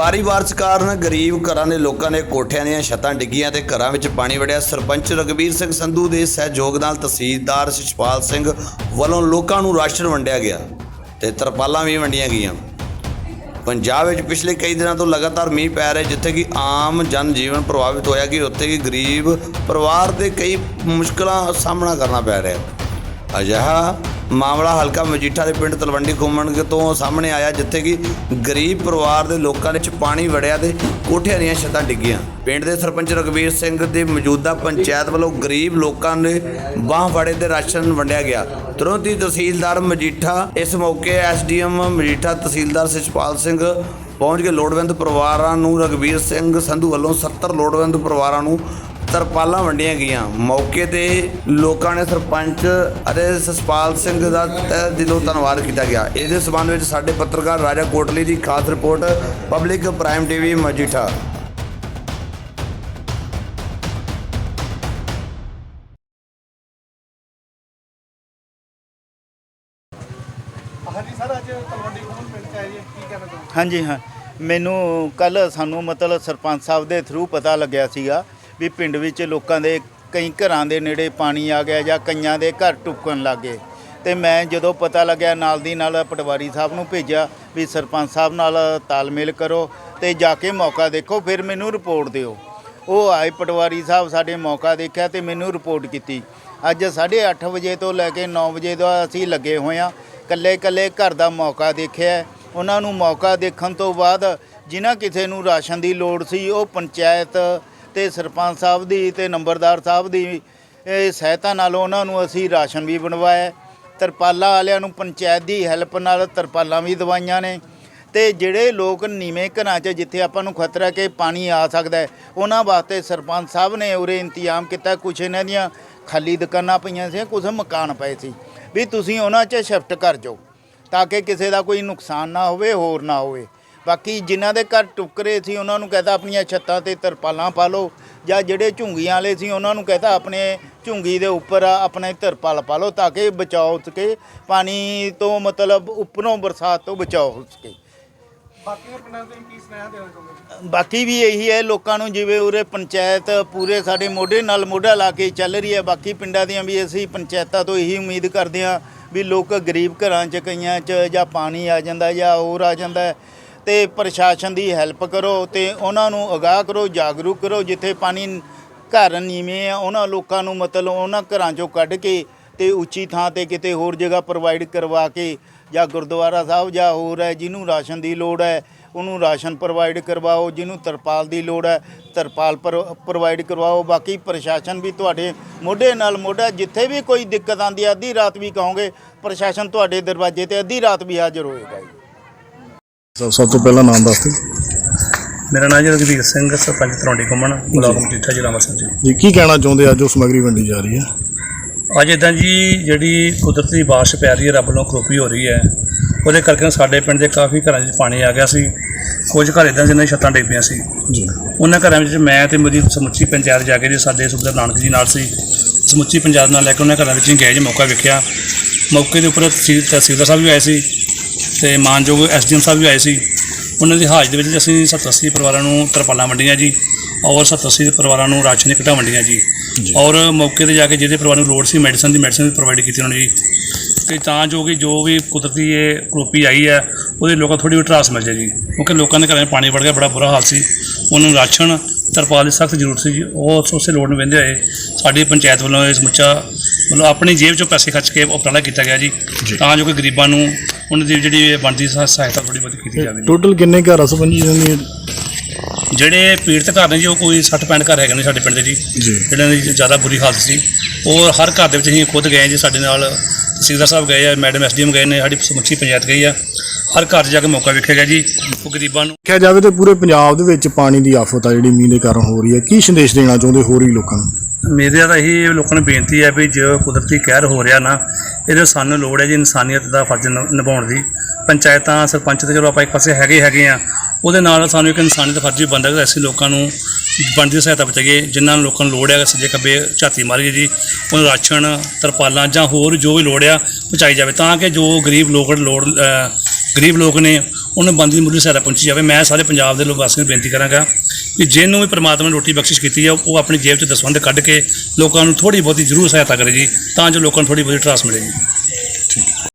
ਭਾਰੀ ਬਾਰਿਸ਼ ਕਾਰਨ ਗਰੀਬ ਘਰਾਂ ਦੇ ਲੋਕਾਂ ਦੇ ਕੋਠਿਆਂ ਦੀਆਂ ਛੱਤਾਂ ਡਿੱਗੀਆਂ ਤੇ ਘਰਾਂ ਵਿੱਚ ਪਾਣੀ ਵੜਿਆ। ਸਰਪੰਚ ਰਗਵੀਰ ਸਿੰਘ ਸੰਧੂ ਦੇ ਸਹਿਯੋਗ ਨਾਲ ਤਹਿਸੀਲਦਾਰ ਸ਼ਿਸ਼ਪਾਲ ਸਿੰਘ ਵੱਲੋਂ ਲੋਕਾਂ ਨੂੰ ਰਾਸ਼ਨ ਵੰਡਿਆ ਗਿਆ ਤੇ ਤਰਪਾਲਾਂ ਵੀ ਵੰਡੀਆਂ ਗਈਆਂ। ਪੰਜਾਬ ਵਿੱਚ ਪਿਛਲੇ ਕਈ ਦਿਨਾਂ ਤੋਂ ਲਗਾਤਾਰ ਮੀਂਹ ਪੈ ਰਿਹਾ ਜਿੱਥੇ ਕਿ ਆਮ ਜਨ ਜੀਵਨ ਪ੍ਰਭਾਵਿਤ ਹੋਇਆ ਕਿ ਉੱਥੇ ਕਿ ਗਰੀਬ ਪਰਿਵਾਰ ਦੇ ਕਈ ਮੁਸ਼ਕਲਾਂ ਸਾਹਮਣਾ ਕਰਨਾ ਪੈ ਰਿਹਾ ਅਜਿਹਾ ਮਾਮਲਾ ਹਲਕਾ ਮਜੀਠਾ ਦੇ ਪਿੰਡ ਤਲਵੰਡੀ ਘੁੰਮਣ ਤੋਂ ਸਾਹਮਣੇ ਆਇਆ, ਜਿੱਥੇ ਕਿ ਗਰੀਬ ਪਰਿਵਾਰ ਦੇ ਲੋਕਾਂ ਵਿੱਚ ਪਾਣੀ ਵੜਿਆ ਤੇ ਕੋਠਿਆਂ ਦੀਆਂ ਛੱਤਾਂ ਡਿੱਗੀਆਂ। ਪਿੰਡ ਦੇ ਸਰਪੰਚ ਰਗਵੀਰ ਸਿੰਘ ਦੇ ਮੌਜੂਦਾ ਪੰਚਾਇਤ ਵੱਲੋਂ ਗਰੀਬ ਲੋਕਾਂ ਦੇ ਬਾਂਹ ਫੜੇ ਤੇ ਰਾਸ਼ਨ ਵੰਡਿਆ ਗਿਆ। ਤੁਰੰਤ ਹੀ ਤਹਿਸੀਲਦਾਰ ਮਜੀਠਾ ਇਸ ਮੌਕੇ ਐਸਡੀਐਮ ਮਜੀਠਾ ਤਹਿਸੀਲਦਾਰ ਸਚਪਾਲ ਸਿੰਘ ਪਹੁੰਚ ਕੇ ਲੋੜਵੰਦ ਪਰਿਵਾਰਾਂ ਨੂੰ ਰਗਵੀਰ ਸਿੰਘ ਸੰਧੂ ਵੱਲੋਂ 70 ਲੋੜਵੰਦ ਪਰਿਵਾਰਾਂ ਨੂੰ ਤਰਪਾਲਾਂ ਵੰਡੀਆਂ ਗਈਆਂ। ਮੌਕੇ ਤੇ ਲੋਕਾਂ ਨੇ ਸਰਪੰਚ ਅਤੇ ਸਸਪਾਲ ਸਿੰਘ ਦਾ ਤਹਿ ਦਿਲੋਂ ਧੰਨਵਾਦ ਕੀਤਾ ਗਿਆ। ਇਹਦੇ ਸਬੰਧ ਵਿੱਚ ਸਾਡੇ ਪੱਤਰਕਾਰ ਰਾਜਾ ਕੋਟਲੀ ਦੀ ਖਾਸ report public prime TV Majitha. ਹਾਂਜੀ ਸਰ ਅੱਜ ਤਲਵੰਡੀ ਕੋਲ ਪਿੰਡ ਚ ਆਏ ਜੀ? ਕੀ ਕਹਿਣਾ ਚਾਹੁੰਦੇ ਹਾਂਜੀ ਹਾਂ। ਮੈਨੂੰ ਕੱਲ ਸਾਨੂੰ ਮਤਲਬ ਸਰਪੰਚ ਸਾਹਿਬ ਦੇ ਥਰੂ ਪਤਾ ਲੱਗਿਆ ਸੀਗਾ ਵੀ ਪਿੰਡ ਵਿੱਚ ਲੋਕਾਂ ਦੇ ਕਈ ਘਰਾਂ ਦੇ ਨੇੜੇ ਪਾਣੀ ਆ ਗਿਆ ਜਾਂ ਕਈਆਂ ਦੇ ਘਰ ਟੁੱਕਣ ਲੱਗੇ ਤੇ ਮੈਂ ਜਦੋਂ ਪਤਾ ਲੱਗਿਆ, ਨਾਲ ਦੀ ਨਾਲ ਪਟਵਾਰੀ ਸਾਹਿਬ ਨੂੰ ਭੇਜਿਆ ਵੀ ਸਰਪੰਚ ਸਾਹਿਬ ਨਾਲ ਤਾਲਮੇਲ ਕਰੋ ਤੇ ਜਾ ਕੇ ਮੌਕਾ ਦੇਖੋ, ਫਿਰ ਮੈਨੂੰ ਰਿਪੋਰਟ ਦਿਓ। ਉਹ ਆਏ ਪਟਵਾਰੀ ਸਾਹਿਬ ਸਾਡੇ ਮੌਕਾ ਦੇਖਿਆ ਤੇ ਮੈਨੂੰ ਰਿਪੋਰਟ ਕੀਤੀ। ਅੱਜ 8:30 ਵਜੇ ਤੋਂ ਲੈ ਕੇ 9 ਵਜੇ ਦਾ ਅਸੀਂ ਲੱਗੇ ਹੋਏ ਆ ਕੱਲੇ ਕੱਲੇ ਘਰ ਦਾ ਮੌਕਾ ਦੇਖਿਆ। ਉਹਨਾਂ ਨੂੰ ਮੌਕਾ ਦੇਖਣ ਤੋਂ ਬਾਅਦ ਜਿਨ੍ਹਾਂ ਕਿਸੇ ਨੂੰ ਰਾਸ਼ਨ ਦੀ ਲੋੜ ਸੀ, ਉਹ ਪੰਚਾਇਤ ਤੇ ਸਰਪੰਚ ਸਾਹਿਬ ਦੀ ਤੇ ਨੰਬਰਦਾਰ ਸਾਹਿਬ ਦੀ ਇਹ ਸਹਾਇਤਾ ਨਾਲ ਉਹਨਾਂ ਨੂੰ ਅਸੀਂ ਰਾਸ਼ਨ ਵੀ ਬਣਵਾਇਆ। ਤਰਪਾਲਾਂ ਵਾਲਿਆਂ ਨੂੰ ਪੰਚਾਇਤ ਦੀ ਹੈਲਪ ਨਾਲ ਤਰਪਾਲਾਂ ਵੀ ਦਵਾਈਆਂ ਨੇ। ਤੇ ਜਿਹੜੇ ਲੋਕ ਨੀਵੇਂ ਘਰਾਂ 'ਚ ਜਿੱਥੇ ਆਪਾਂ ਨੂੰ ਖਤਰਾ ਕਿ ਪਾਣੀ ਆ ਸਕਦਾ ਉਹਨਾਂ ਵਾਸਤੇ ਸਰਪੰਚ ਸਾਹਿਬ ਨੇ ਉਰੇ ਇੰਤਜ਼ਾਮ ਕੀਤਾ। ਕੁਛ ਇਹਨਾਂ ਦੀਆਂ ਖਾਲੀ ਦੁਕਾਨਾਂ ਪਈਆਂ ਸੀ ਕੁਝ ਮਕਾਨ ਪਏ ਸੀ। ਵੀ ਤੁਸੀਂ ਉਹਨਾਂ 'ਚ ਸ਼ਿਫਟ ਕਰ ਜਾਓ, ਤਾਂ ਕਿ ਕਿਸੇ ਦਾ ਕੋਈ ਨੁਕਸਾਨ ਨਾ ਹੋਵੇ, ਹੋਰ ਨਾ ਹੋਵੇ। ਬਾਕੀ ਜਿਨ੍ਹਾਂ ਦੇ ਘਰ ਟੁਕਰੇ ਸੀ ਉਹਨਾਂ ਨੂੰ ਕਹਤਾ ਆਪਣੀਆਂ ਛੱਤਾਂ ਤੇ ਤਰਪਾਲਾਂ ਪਾ ਲਓ ਜਾਂ ਜਿਹੜੇ ਝੁੰਗੀਆਂ ਵਾਲੇ ਸੀ ਉਹਨਾਂ ਨੂੰ ਕਹਤਾ ਆਪਣੇ ਝੁੰਗੀ ਦੇ ਉੱਪਰ ਆਪਣੇ ਤਰਪਾਲ ਪਾ ਲਓ ਤਾਂ ਕਿ ਬਚਾਓ ਸਕੇ ਪਾਣੀ ਤੋਂ ਮਤਲਬ ਉੱਪਰੋਂ ਬਰਸਾਤ ਤੋਂ ਬਚਾਓ ਹੋ ਸਕੇ। ਬਾਕੀ ਪਿੰਡਾਂ ਦੇ ਕੀ ਸੁਨੇਹਾ ਦੇਣਾ ਚਾਹੁੰਦੇ ਬਾਕੀ ਵੀ ਇਹੀ ਹੈ ਲੋਕਾਂ ਨੂੰ ਜਿਵੇਂ ਉਰੇ ਪੰਚਾਇਤ ਪੂਰੇ ਸਾਡੇ ਮੋਢੇ ਨਾਲ ਮੋਢਾ ਲਾ ਕੇ ਚੱਲ ਰਹੀ ਹੈ ਬਾਕੀ ਪਿੰਡਾਂ ਦੀਆਂ ਵੀ ਅਸੀਂ ਪੰਚਾਇਤਾਂ ਤੋਂ ਇਹੀ ਉਮੀਦ ਕਰਦੇ ਹਾਂ ਵੀ ਲੋਕ ਗਰੀਬ ਘਰਾਂ 'ਚ ਕਈਆਂ 'ਚ ਜਾਂ ਪਾਣੀ ਆ ਜਾਂਦਾ ਜਾਂ ਹੋਰ ਆ ਜਾਂਦਾ ਤੇ ਪ੍ਰਸ਼ਾਸਨ ਦੀ ਹੈਲਪ ਕਰੋ ਤੇ ਉਹਨਾਂ ਨੂੰ ਅਗਾਹ ਕਰੋ, ਜਾਗਰੂਕ ਕਰੋ, ਜਿੱਥੇ ਪਾਣੀ ਘਰ ਨੀਵੇਂ ਆ, ਉਹਨਾਂ ਲੋਕਾਂ ਨੂੰ ਮਤਲਬ ਉਹਨਾਂ ਘਰਾਂ 'ਚੋਂ ਕੱਢ ਕੇ ਤੇ ਉੱਚੀ ਥਾਂ ਤੇ ਕਿਤੇ ਹੋਰ ਜਗ੍ਹਾ ਪ੍ਰੋਵਾਈਡ ਕਰਵਾ ਕੇ ਜਾਂ ਗੁਰਦੁਆਰਾ ਸਾਹਿਬ ਜਾਂ ਹੋਰ ਹੈ, ਜਿਹਨੂੰ ਰਾਸ਼ਨ ਦੀ ਲੋੜ ਹੈ, ਉਹਨੂੰ ਰਾਸ਼ਨ ਪ੍ਰੋਵਾਈਡ ਕਰਵਾਓ, ਜਿਹਨੂੰ ਤਰਪਾਲ ਦੀ ਲੋੜ ਹੈ, ਤਰਪਾਲ ਪ੍ਰੋਵਾਈਡ ਕਰਵਾਓ। ਬਾਕੀ ਪ੍ਰਸ਼ਾਸਨ ਵੀ ਤੁਹਾਡੇ ਮੋਢੇ ਨਾਲ ਮੋਢਾ, ਜਿੱਥੇ ਵੀ ਕੋਈ ਦਿੱਕਤ ਆਂਦੀ ਹੈ, ਅੱਧੀ ਰਾਤ ਵੀ ਕਹੋਗੇ, ਪ੍ਰਸ਼ਾਸਨ ਤੁਹਾਡੇ ਦਰਵਾਜ਼ੇ ਤੇ ਅੱਧੀ ਰਾਤ ਵੀ ਹਾਜ਼ਰ ਹੋਏਗਾ ਜੀ। ਸਭ ਸਭ ਤੋਂ ਪਹਿਲਾਂ ਨਾਮ ਦੱਸ ਦਿਓ। ਮੇਰਾ ਨਾਮ ਜੀ ਰਘਵੀਰ ਸਿੰਘ ਸਰਪੰਚ ਤਰੌਂਡੀ ਘੁੰਮਣ ਬਲਾਕ ਮਜੀਠਾ ਜ਼ਿਲ੍ਹਾ ਅੰਮ੍ਰਿਤਸਰ ਜੀ। ਜੀ ਕੀ ਕਹਿਣਾ ਚਾਹੁੰਦੇ ਅੱਜ ਜੋ ਸਮੱਗਰੀ ਵੰਡੀ ਜਾ ਰਹੀ ਹੈ? ਅੱਜ ਇਦਾਂ ਜੀ ਜਿਹੜੀ ਕੁਦਰਤੀ ਬਾਰਿਸ਼ ਪੈ ਰਹੀ ਹੈ ਰੱਬ ਨੂੰ ਕਰੋਪੀ ਹੋ ਰਹੀ ਹੈ। ਉਹਦੇ ਕਰਕੇ ਸਾਡੇ ਪਿੰਡ ਦੇ ਕਾਫੀ ਘਰਾਂ 'ਚ ਪਾਣੀ ਆ ਗਿਆ ਸੀ। ਕੁਝ ਘਰ ਇਦਾਂ ਜਿਨ੍ਹਾਂ ਦੀ ਛੱਤਾਂ ਡਿੱਗ ਪਈਆਂ ਸੀ। ਜੀ। ਉਹਨਾਂ ਘਰਾਂ ਵਿੱਚ ਮੈਂ ਤੇ ਮੇਰੀ ਸਮੁੱਚੀ ਪੰਚਾਇਤ ਜਾ ਕੇ ਜੀ ਸਾਡੇ ਸੁਬਦਰ ਨਾਨਕ ਜੀ ਨਾਲ ਸੀ। ਸਮੁੱਚੀ ਪੰਚਾਇਤ ਨਾਲ ਲੈ ਕੇ ਉਹਨਾਂ ਘਰਾਂ ਵਿੱਚ ਗਏ ਜੀ ਮੌਕਾ ਵੇਖਿਆ। ਮੌਕੇ ਦੇ ਉੱਪਰ ਤਹਿਸੀਲ ਤਹਿਸੀਲਦਾਰ ਸਾਹਿਬ ਵੀ ਆਏ ਸੀ। ਤੇ ਮਾਨਯੋਗ ਐਸਡੀਐਮ ਸਾਹਿਬ ਵੀ ਆਏ ਸੀ। ਉਹਨਾਂ ਦੀ ਹਾਜ਼ਰੀ ਦੇ ਵਿੱਚ ਅਸੀਂ 87 ਪਰਿਵਾਰਾਂ ਨੂੰ ਤਰਪਾਲਾਂ ਵੰਡੀਆਂ ਜੀ ਔਰ 87 ਪਰਿਵਾਰਾਂ ਨੂੰ ਰਾਸ਼ਨ ਕਿੱਟਾਂ ਵੰਡੀਆਂ ਜੀ। ਔਰ ਮੌਕੇ ਤੇ ਜਾ ਕੇ ਜਿਹਦੇ ਪਰਿਵਾਰ ਨੂੰ ਲੋੜ ਸੀ ਮੈਡੀਸਨ ਦੀ ਮੈਡੀਸਨ ਵੀ ਪ੍ਰੋਵਾਈਡ ਕੀਤੀ ਉਹਨਾਂ ਨੇ ਜੀ। ਤੇ ਤਾਂ ਜੋ ਕਿ ਜੋ ਵੀ ਕੁਦਰਤੀ ਇਹ ਕਰੋਪੀ ਆਈ ਹੈ ਉਹਦੇ ਲੋਕਾਂ ਥੋੜੀ ਵੀ ਟਰਾਸ ਮਿਲ ਜਾਏ ਜੀ। ਕਿਉਂਕਿ ਲੋਕਾਂ ਦੇ ਘਰਾਂ 'ਚ ਪਾਣੀ ਵੜ ਗਿਆ ਬੜਾ ਬੁਰਾ ਹਾਲ ਸੀ। ਉਹਨਾਂ ਨੂੰ ਰਾਸ਼ਨ ਤਰਪਾਲ ਦੀ ਸਖਤ ਜ਼ਰੂਰਤ ਸੀ ਜੀ। ਉਹ ਉਸ ਲੋੜ ਨੂੰ ਵੰਦੇ ਹੋਏ ਸਾਡੀ ਪੰਚਾਇਤ ਵੱਲੋਂ ਇਹ ਸਮੁੱਚਾ ਮਤਲਬ ਆਪਣੀ ਜੇਬ 'ਚੋਂ ਪੈਸੇ ਖਰਚ ਕੇ ਉਪਰਾਲਾ ਕੀਤਾ ਗਿਆ ਜੀ। ਤਾਂ ਜੋ ਕਿ ਗਰੀਬਾਂ ਨੂੰ ਉਹਨਾਂ ਦੀ ਜਿਹੜੀ ਬਣਦੀ ਸਹਾ- ਸਹਾਇਤਾ ਥੋੜੀ ਬਹੁਤੀ ਕੀਤੀ ਜਾਵੇ ਟੋਟਲ ਕਿੰਨੇ ਘਰ ਆ ਸਰਪੰਚ ਜੀ ਦੀ? ਜਿਹੜੇ ਪੀੜਤ ਘਰ ਨੇ ਜੀ ਉਹ ਕੋਈ 60 65 ਘਰ ਹੈਗੇ ਨੇ ਸਾਡੇ ਪਿੰਡ ਦੇ ਜੀ। ਜੀ। ਜਿਹੜਿਆਂ ਦੀ ਜ਼ਿਆਦਾ ਬੁਰੀ ਹਾਲਤ ਸੀ। ਉਹ ਹਰ ਘਰ ਦੇ ਵਿੱਚ ਅਸੀਂ ਖੁਦ ਗਏ ਜੀ ਸਾਡੇ ਨਾਲ ਤਹਿਸੀਲਦਾਰ ਸਾਹਿਬ ਗਏ ਆ ਮੈਡਮ ਐਸਡੀਐਮ ਗਏ ਨੇ ਸਾਡੀ ਸਮੁੱਚੀ ਪੰਚਾਇਤ ਗਈ ਆ। ਹਰ ਘਰ 'ਚ ਜਾ ਕੇ ਮੌਕਾ ਵੇਖਿਆ ਗਿਆ ਜੀ। ਉਹ ਗਰੀਬਾਂ ਨੂੰ ਕਿਹਾ ਜਾਵੇ ਤੇ ਪੂਰੇ ਪੰਜਾਬ ਦੇ ਵਿੱਚ ਪਾਣੀ ਦੀ ਆਫਤ ਆ ਜਿਹੜੀ ਮੀਂਹ ਦੇ ਕਾਰਨ ਹੋ ਰਹੀ ਹੈ। ਕੀ ਸੰਦੇਸ਼ ਦੇਣਾ ਚਾਹੁੰਦੇ ਹੋਰ ਹੀ ਲੋਕਾਂ ਨੂੰ? ਮੇਰੇ ਤਾਂ ਇਹੀ ਲੋਕਾਂ ਨੂੰ ਬੇਨਤੀ ਹੈ ਵੀ ਜੋ ਕੁਦਰਤੀ ਕਹਿਰ ਹੋ ਰਿਹਾ ਨਾ ਇਹਦੇ ਸਾਨੂੰ ਲੋੜ ਹੈ ਜੀ ਇਨਸਾਨੀਅਤ ਦਾ ਫਰਜ਼ ਨਿ- ਨਿਭਾਉਣ ਦੀ। ਪੰਚਾਇਤਾਂ ਸਰਪੰਚ ਤੇ ਚਲੋ ਆਪਾਂ ਇੱਕ ਪਾਸੇ ਹੈਗੇ ਹੈਗੇ ਆ। ਉਹਦੇ ਨਾਲ ਸਾਨੂੰ ਇੱਕ ਇਨਸਾਨੀਅਤ ਦਾ ਫਰਜ਼ ਵੀ ਬਣਦਾ ਕਿ ਅਸੀਂ ਲੋਕਾਂ ਨੂੰ ਬਣਦੀ ਦੀ ਸਹਾਇਤਾ ਪਹੁੰਚਾਈਏ ਜਿਨ੍ਹਾਂ ਨੂੰ ਲੋਕਾਂ ਨੂੰ ਲੋੜ ਹੈ ਸੱਜੇ ਖੱਬੇ ਝਾਤੀ ਮਾਰੀਏ ਜੀ ਉਹਨਾਂ ਨੂੰ ਰਾਸ਼ਨ ਤਰਪਾਲਾਂ ਜਾਂ ਹੋਰ ਜੋ ਵੀ ਲੋੜ ਆ ਪਹੁੰਚਾਈ ਜਾਵੇ। ਤਾਂ ਕਿ ਜੋ ਗਰੀਬ ਲੋਕ ਲੋੜ ਗਰੀਬ ਲੋਕ ਨੇ, ਉਹਨਾਂ ਬੰਦ ਦੀ ਮੁੱਢਲੀ ਸਹਾਇਤਾ ਪਹੁੰਚੀ ਜਾਵੇ। ਮੈਂ ਸਾਰੇ ਪੰਜਾਬ ਦੇ ਲੋਕ ਵਾਸੀਆਂ ਨੂੰ ਬੇਨਤੀ ਕਰਾਂਗਾ ਕਿ ਜਿਹਨੂੰ ਵੀ ਪ੍ਰਮਾਤਮਾ ਨੇ ਰੋਟੀ ਬਖਸ਼ਿਸ਼ ਕੀਤੀ ਹੈ ਉਹ ਆਪਣੀ ਜੇਬ 'ਚ ਦਸਵੰਧ ਕੱਢ ਕੇ ਲੋਕਾਂ ਨੂੰ ਥੋੜੀ ਬਹੁਤੀ ਜ਼ਰੂਰ ਸਹਾਇਤਾ ਕਰੇ ਜੀ, ਤਾਂ ਜੋ ਲੋਕਾਂ ਨੂੰ ਥੋੜੀ ਬਹੁਤੀ ਟਰਾਸ ਮਿਲੇ ਜੀ।